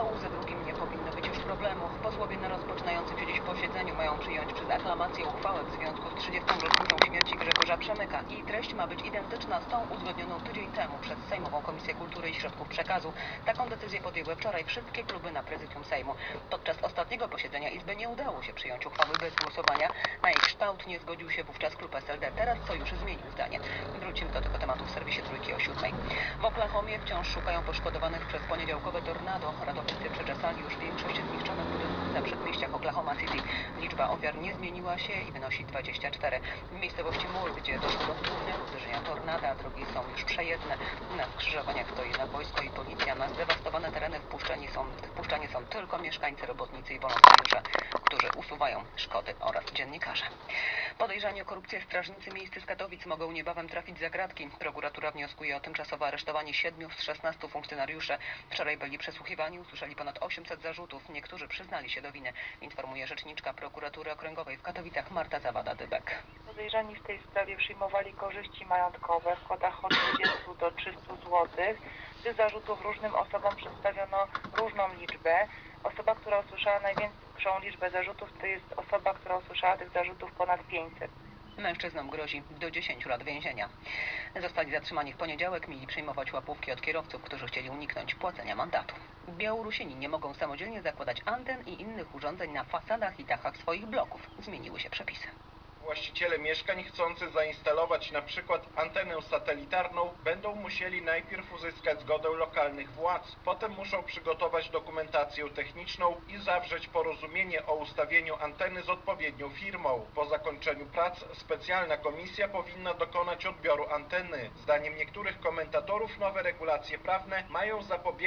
stołu, drugim nie powinno być już problemu. Posłowie na rozpoczynającym się dziś posiedzeniu mają przyjąć przez aklamację uchwałę w związku z 30. rocznicą śmierci Grzegorza Przemyka. Jej treść ma być identyczna z tą uzgodnioną tydzień temu przez Sejmową Komisję Kultury i Środków Przekazu. Taką decyzję podjęły wczoraj wszystkie kluby na prezydium Sejmu. Podczas ostatniego posiedzenia Izby nie udało się przyjąć uchwały bez głosowania. Na jej kształt nie zgodził się wówczas klub SLD. Teraz sojusz zmienił zdanie. Wrócimy do tego tematu w serwisie Trójki o siódmej. W Oklahomie wciąż szukają poszkodowanych przez poniedziałkowe tornado. Ratownicy przeczesali już większość zniszczonych budynków na przedmieściach Oklahoma City. Liczba ofiar nie zmieniła się i wynosi 24. W miejscowości Moore, gdzie doszło do głównego uderzenia tornada, drogi są już przejezdne. Na skrzyżowaniach stoi na wojsko i policja. Na zdewastowane tereny wpuszczeni są, wpuszczani są tylko mieszkańcy, robotnicy i wolontariusze, usuwają szkody oraz dziennikarze. Podejrzani o korupcję strażnicy miejscy z Katowic mogą niebawem trafić za kratki. Prokuratura wnioskuje o tymczasowe aresztowanie 7 z 16 funkcjonariuszy. Wczoraj byli przesłuchiwani, usłyszeli ponad 800 zarzutów. Niektórzy przyznali się do winy, informuje rzeczniczka prokuratury okręgowej w Katowicach Marta Zawada-Dybek. Podejrzani w tej sprawie przyjmowali korzyści majątkowe w kwotach od 20 do 300 zł. Tych zarzutów różnym osobom przedstawiono różną liczbę. Osoba, która usłyszała największą liczbę zarzutów, to jest osoba, która usłyszała tych zarzutów ponad 500. Mężczyznom grozi do 10 lat więzienia. Zostali zatrzymani w poniedziałek, mieli przyjmować łapówki od kierowców, którzy chcieli uniknąć płacenia mandatu. Białorusini nie mogą samodzielnie zakładać anten i innych urządzeń na fasadach i dachach swoich bloków. Zmieniły się przepisy. Właściciele mieszkań chcący zainstalować na przykład antenę satelitarną będą musieli najpierw uzyskać zgodę lokalnych władz, potem muszą przygotować dokumentację techniczną i zawrzeć porozumienie o ustawieniu anteny z odpowiednią firmą. Po zakończeniu prac specjalna komisja powinna dokonać odbioru anteny. Zdaniem niektórych komentatorów nowe regulacje prawne mają zapobiegać